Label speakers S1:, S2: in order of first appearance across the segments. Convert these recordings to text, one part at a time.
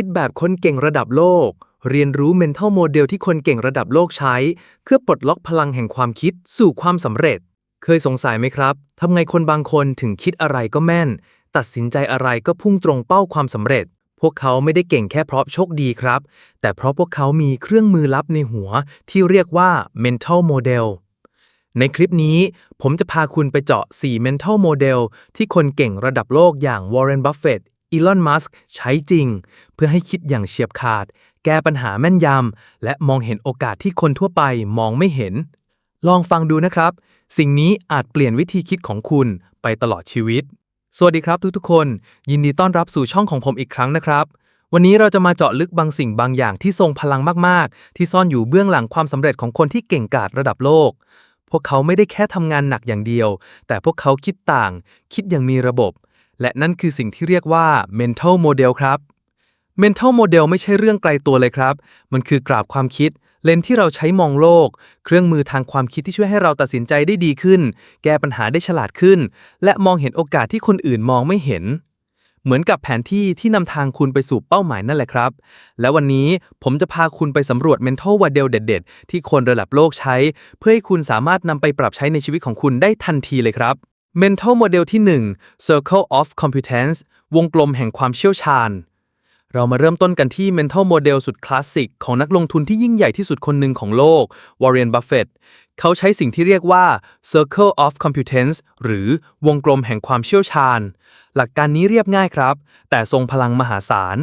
S1: คิดแบบคนเก่งระดับโลก เรียนรู้ mental model ที่คนเก่งระดับโลกใช้ เพื่อปลดล็อกพลังแห่งความคิดสู่ความสำเร็จ เคยสงสัยไหมครับทำไงคนบางคนถึงคิดอะไรก็แม่น ตัดสินใจอะไรก็พุ่งตรงเป้าความสำเร็จ พวกเขาไม่ได้เก่งแค่เพราะโชคดีครับ แต่เพราะพวกเขามีเครื่องมือลับในหัวที่เรียกว่า mental model ในคลิปนี้ผมจะพาคุณไปเจาะ 4 mental model ที่คนเก่งระดับโลกอย่าง Warren Buffett อีลอน มัสก์ใช้จริง เพื่อให้คิดอย่างเฉียบขาด แก้ปัญหาแม่นยำ และมองเห็นโอกาสที่คนทั่วไปมองไม่เห็น ลองฟังดูนะครับ สิ่งนี้อาจเปลี่ยนวิธีคิดของคุณไปตลอดชีวิต สวัสดีครับทุกๆคน ยินดีต้อนรับสู่ช่องของผมอีกครั้งนะครับ วันนี้เราจะมาเจาะลึกบางสิ่งบางอย่างที่ทรงพลังมากๆ ที่ซ่อนอยู่เบื้องหลังความสำเร็จของคนที่เก่งกาจระดับโลกพวกเขาไม่ได้แค่ทำงานหนักอย่างเดียว แต่พวกเขาคิดต่าง คิดอย่างมีระบบ และนั่นคือสิ่งที่เรียกว่า mental model ครับ mental model ไม่ใช่เรื่องไกลตัวเลยครับ มันคือกราบความคิด เลนส์ที่เราใช้มองโลก เครื่องมือทางความคิดที่ช่วยให้เราตัดสินใจได้ดีขึ้น แก้ปัญหาได้ฉลาดขึ้น และมองเห็นโอกาสที่คนอื่นมองไม่เห็น เหมือนกับแผนที่ที่นำทางคุณไปสู่เป้าหมายนั่นแหละครับ และวันนี้ผมจะพาคุณไปสำรวจ mental model เด็ด ๆ ที่คนระดับโลกใช้ เพื่อให้คุณสามารถนำไปปรับใช้ในชีวิตของคุณได้ทันทีเลยครับ mental model ที่ 1 circle of competence วงกลมแห่งความเชี่ยวชาญ เรามาเริ่มต้นกันที่ mental model สุดคลาสสิก ของนักลงทุนที่ยิ่งใหญ่ที่สุดคนหนึ่งของโลก Warren Buffett เขาใช้สิ่งที่เรียกว่า circle of competence หรือวงกลมแห่งความเชี่ยวชาญ หลักการนี้เรียบง่ายครับ แต่ทรงพลังมหาศาล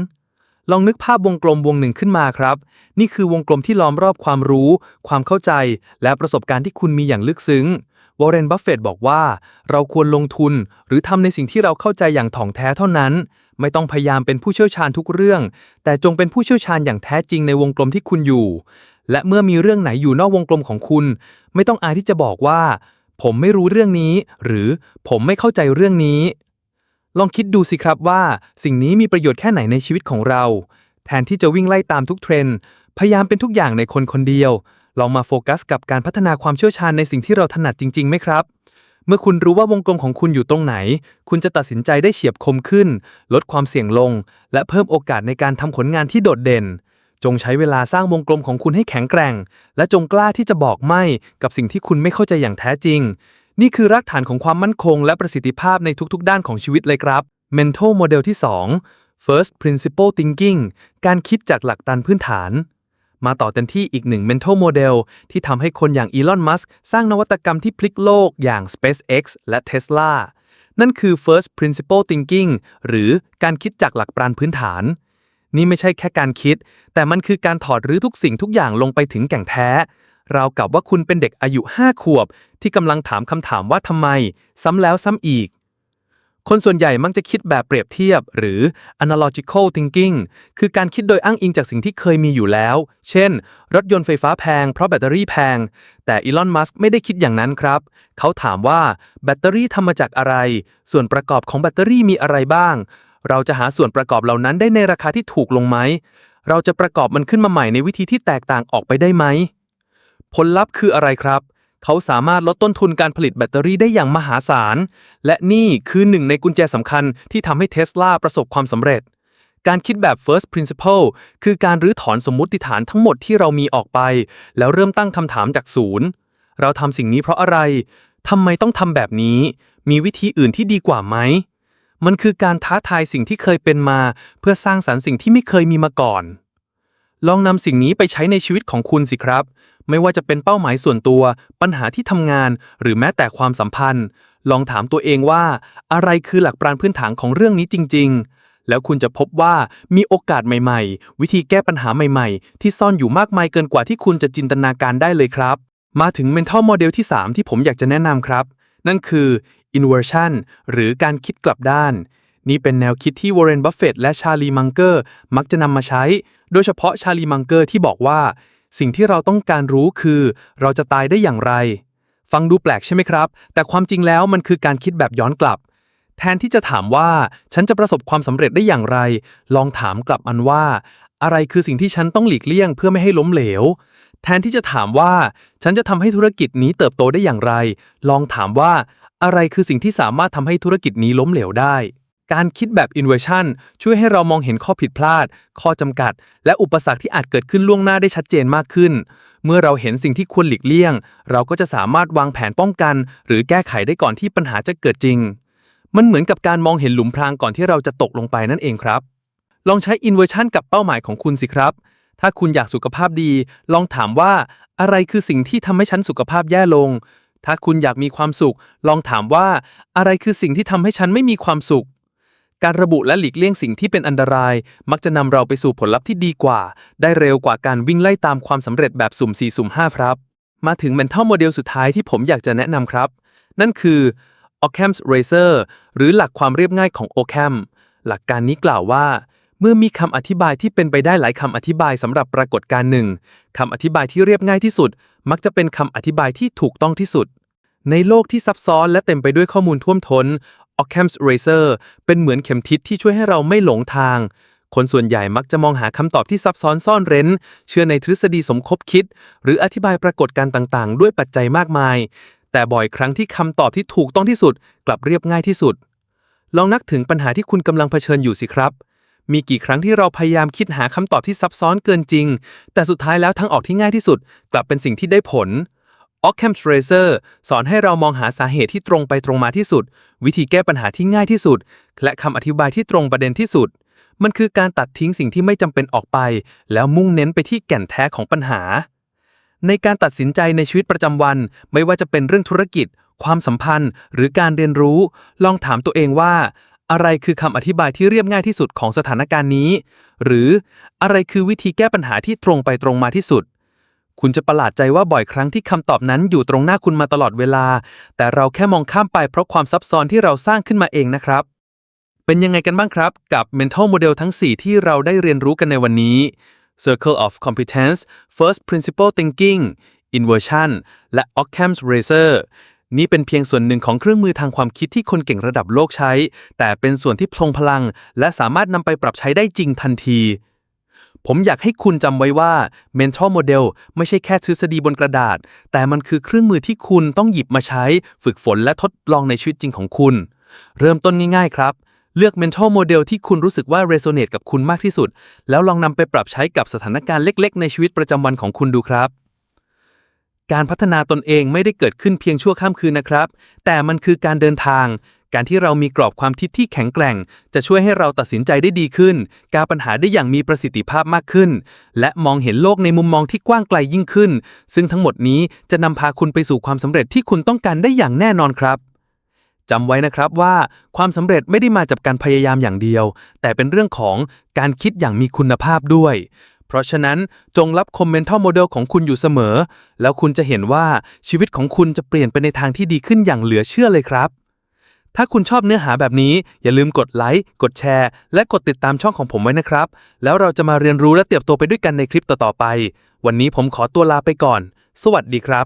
S1: ลองนึกภาพวงกลมวงหนึ่งขึ้นมาครับ นี่คือวงกลมที่ล้อมรอบความรู้ ความเข้าใจ และประสบการณ์ที่คุณมีอย่างลึกซึ้ง วอร์เรน บัฟเฟตบอกว่า เราควรลงทุนหรือทำในสิ่งที่เราเข้าใจอย่างถ่องแท้เท่านั้น ไม่ต้องพยายามเป็นผู้เชี่ยวชาญทุกเรื่อง แต่จงเป็นผู้เชี่ยวชาญอย่างแท้จริงในวงกลมที่คุณอยู่ และเมื่อมีเรื่องไหนอยู่นอกวงกลมของคุณ ไม่ต้องอายที่จะบอกว่า ผมไม่รู้เรื่องนี้ หรือผมไม่เข้าใจเรื่องนี้ ลองคิดดูสิครับว่า สิ่งนี้มีประโยชน์แค่ไหนในชีวิตของเรา แทนที่จะวิ่งไล่ตามทุกเทรนด์พยายามเป็นทุกอย่างในคนคนเดียว ลองมาโฟกัสกับการพัฒนาความเชี่ยวชาญในสิ่งที่เราถนัดจริงๆไหมครับ เมื่อคุณรู้ว่าวงกลมของคุณอยู่ตรงไหน คุณจะตัดสินใจได้เฉียบคมขึ้น ลดความเสี่ยงลง และเพิ่มโอกาสในการทำผลงานที่โดดเด่น จงใช้เวลาสร้างวงกลมของคุณให้แข็งแกร่ง และจงกล้าที่จะบอกไม่กับสิ่งที่คุณไม่เข้าใจอย่างแท้จริง นี่คือรากฐานของความมั่นคง และประสิทธิภาพในทุกๆ ด้านของชีวิตเลยครับ Mental Model ที่ 2 First Principle Thinking การคิดจากหลักการพื้นฐาน มาต่อกันที่อีกหนึ่ง mental model ที่ทำให้คนอย่างอีลอนมัสก์สร้างนวัตกรรมที่พลิกโลกอย่าง SpaceX และ Tesla นั่นคือ first principle thinking หรือการคิดจากหลักปรานพื้นฐาน นี่ไม่ใช่แค่การคิด แต่มันคือการถอดรื้อทุกสิ่งทุกอย่างลงไปถึงแก่งแท้ ราวกับว่าคุณเป็นเด็กอายุ 5 ขวบ ที่กำลังถามคำถามว่าทำไม ซ้ำแล้วซ้ำอีก คนส่วนใหญ่มักจะคิดแบบเปรียบเทียบ หรือ analogical thinking คือการคิดโดยอ้างอิงจากสิ่งที่เคยมีอยู่แล้ว เช่น รถยนต์ไฟฟ้าแพงเพราะแบตเตอรี่แพง แต่อีลอน มัสก์ไม่ได้คิดอย่างนั้นครับ เขาถามว่าแบตเตอรี่ทำมาจากอะไร ส่วนประกอบของแบตเตอรี่มีอะไรบ้าง เราจะหาส่วนประกอบเหล่านั้นได้ในราคาที่ถูกลงไหม เราจะประกอบมันขึ้นมาใหม่ในวิธีที่แตกต่างออกไปได้ไหม ผลลัพธ์คืออะไรครับ เขาสามารถลดต้นทุนการผลิตแบตเตอรี่ได้อย่างมหาศาล และนี่คือหนึ่งในกุญแจสำคัญที่ทำให้เทสลาประสบความสำเร็จ การคิดแบบ first principle คือการรื้อถอนสมมุติฐานทั้งหมดที่เรามีออกไป แล้วเริ่มตั้งคำถามจากศูนย์ เราทำสิ่งนี้เพราะอะไรทำไมต้องทำแบบนี้ มีวิธีอื่นที่ดีกว่าไหม มันคือการท้าทายสิ่งที่เคยเป็นมา เพื่อสร้างสรรค์สิ่งที่ไม่เคยมีมาก่อน ลองนำสิ่งนี้ไปใช้ในชีวิตของคุณสิครับ ไม่ว่าจะเป็นเป้าหมายส่วนตัว ปัญหาที่ทำงาน หรือแม้แต่ความสัมพันธ์ ลองถามตัวเองว่า อะไรคือหลักปรานพื้นฐานของเรื่องนี้จริง ๆ แล้วคุณจะพบว่ามีโอกาสใหม่ ๆ วิธีแก้ปัญหาใหม่ ๆ ที่ซ่อนอยู่มากมายเกินกว่าที่คุณจะจินตนาการได้เลยครับ มาถึง mental model ที่ 3 ที่ผมอยากจะแนะนำครับ นั่นคือ inversion หรือการคิดกลับด้าน นี่เป็นแนวคิดที่วอร์เรน บัฟเฟตและชาลี มังเกอร์ มักจะนำมาใช้ โดยเฉพาะชาลีมังเกอร์ที่บอกว่า สิ่งที่เราต้องการรู้คือ เราจะตายได้อย่างไร ฟังดูแปลกใช่ไหมครับ แต่ความจริงแล้วมันคือการคิดแบบย้อนกลับ แทนที่จะถามว่าฉันจะประสบความสำเร็จได้อย่างไร ลองถามกลับมันว่า อะไรคือสิ่งที่ฉันต้องหลีกเลี่ยงเพื่อไม่ให้ล้มเหลว แทนที่จะถามว่า ฉันจะทำให้ธุรกิจนี้เติบโตได้อย่างไร ลองถามว่า อะไรคือสิ่งที่สามารถทำให้ธุรกิจนี้ล้มเหลวได้ การคิดแบบ inversion ช่วยให้เรามองเห็นข้อผิดพลาด ข้อจำกัด และอุปสรรคที่อาจเกิดขึ้นล่วงหน้าได้ชัดเจนมากขึ้น เมื่อเราเห็นสิ่งที่ควรหลีกเลี่ยง เราก็จะสามารถวางแผนป้องกัน หรือแก้ไขได้ก่อนที่ปัญหาจะเกิดจริง มันเหมือนกับการมองเห็นหลุมพรางก่อนที่เราจะตกลงไปนั่นเองครับ ลองใช้ inversion กับเป้าหมายของคุณสิครับ ถ้าคุณอยากสุขภาพดี ลองถามว่าอะไรคือสิ่งที่ทำให้ฉันสุขภาพแย่ลงถ้าคุณอยากมีความสุข ลองถามว่า อะไรคือสิ่งที่ทำให้ฉันไม่มีความสุข การระบุและหลีกเลี่ยงสิ่งที่เป็นอันตราย มักจะนำเราไปสู่ผลลัพธ์ที่ดีกว่า ได้เร็วกว่าการวิ่งไล่ตามความสำเร็จแบบสุ่ม4สุ่ม5ครับ มาถึง mental model สุดท้ายที่ผมอยากจะแนะนำครับ นั่นคือ Occam's Razor หรือหลักความเรียบง่ายของ Occam หลักการนี้กล่าวว่า เมื่อมีคำอธิบายที่เป็นไปได้หลายคำอธิบายสำหรับปรากฏการณ์หนึ่งคำอธิบายที่เรียบง่ายที่สุด มักจะเป็นคำอธิบายที่ถูกต้องที่สุดในโลกที่ซับซ้อนและเต็มไปด้วยข้อมูลท่วมท้น Occam's Razor เป็นเหมือนเข็มทิศที่ช่วยให้เราไม่หลงทาง คนส่วนใหญ่มักจะมองหาคำตอบที่ซับซ้อนซ่อนเร้น เชื่อในทฤษฎีสมคบคิด หรืออธิบายปรากฏการณ์ต่างๆ ด้วยปัจจัยมากมาย แต่บ่อยครั้งที่คำตอบที่ถูกต้องที่สุด กลับเรียบง่ายที่สุด ลองนึกถึงปัญหาที่คุณกำลังเผชิญอยู่สิครับ มีกี่ครั้งที่เราพยายามคิดหาคำตอบที่ซับซ้อนเกินจริง แต่สุดท้ายแล้วทางออกที่ง่ายที่สุด กลับเป็นสิ่งที่ได้ผล Occam's Razor สอนให้เรามองหาสาเหตุที่ตรงไปตรงมาที่สุด วิธีแก้ปัญหาที่ง่ายที่สุด และคำอธิบายที่ตรงประเด็นที่สุด มันคือการตัดทิ้งสิ่งที่ไม่จำเป็นออกไป แล้วมุ่งเน้นไปที่แก่นแท้ของปัญหา ในการตัดสินใจในชีวิตประจำวัน ไม่ว่าจะเป็นเรื่องธุรกิจ ความสัมพันธ์ หรือการเรียนรู้ ลองถามตัวเองว่า อะไรคือคำอธิบายที่เรียบง่ายที่สุดของสถานการณ์นี้ หรืออะไรคือวิธีแก้ปัญหาที่ตรงไปตรงมาที่สุด คุณจะประหลาดใจว่าบ่อยครั้งที่คำตอบนั้นอยู่ตรงหน้าคุณมาตลอดเวลา แต่เราแค่มองข้ามไปเพราะความซับซ้อนที่เราสร้างขึ้นมาเองนะครับ เป็นยังไงกันบ้างครับ กับ mental model ทั้ง 4 ที่เราได้เรียนรู้กันในวันนี้ Circle of Competence First Principle Thinking Inversion และ Occam's Razor นี่เป็นเพียงส่วนหนึ่งของเครื่องมือทางความคิดที่คนเก่งระดับโลกใช้ แต่เป็นส่วนที่พลงพลัง และสามารถนำไปปรับใช้ได้จริงทันที ผมอยากให้คุณจำไว้ว่า Mental Model ไม่ใช่แค่ทฤษฎีบนกระดาษ แต่มันคือเครื่องมือที่คุณต้องหยิบมาใช้ ฝึกฝนและทดลองในชีวิตจริงของคุณ เริ่มต้นง่ายๆครับ เลือก Mental Model ที่คุณรู้สึกว่า resonate กับคุณมากที่สุด แล้วลองนำไปปรับใช้กับสถานการณ์เล็ก ๆ ในชีวิตประจำวันของคุณดูครับการพัฒนาตนเองไม่ได้เกิดขึ้นเพียงชั่วข้ามคืนนะครับ แต่มันคือการเดินทาง การที่เรามีกรอบความคิดที่แข็งแกร่ง จะช่วยให้เราตัดสินใจได้ดีขึ้นแก้ปัญหาได้อย่างมีประสิทธิภาพมากขึ้น และมองเห็นโลกในมุมมองที่กว้างไกลยิ่งขึ้น ซึ่งทั้งหมดนี้จะนำพาคุณไปสู่ความสำเร็จที่คุณต้องการได้อย่างแน่นอนครับจำไว้นะครับว่าความสำเร็จไม่ได้มาจากการพยายามอย่างเดียว แต่เป็นเรื่องของการคิดอย่างมีคุณภาพด้วย เพราะฉะนั้นจงรับคอมเมนต์โมเดลของคุณอยู่เสมอ แล้วคุณจะเห็นว่าชีวิตของคุณจะเปลี่ยนไปในทางที่ดีขึ้นอย่างเหลือเชื่อเลยครับ ถ้าคุณชอบเนื้อหาแบบนี้ อย่าลืมกดไลค์ กดแชร์ และกดติดตามช่องของผมไว้นะครับ แล้วเราจะมาเรียนรู้และเติบโตไปด้วยกันในคลิปต่อๆไป วันนี้ผมขอตัวลาไปก่อน สวัสดีครับ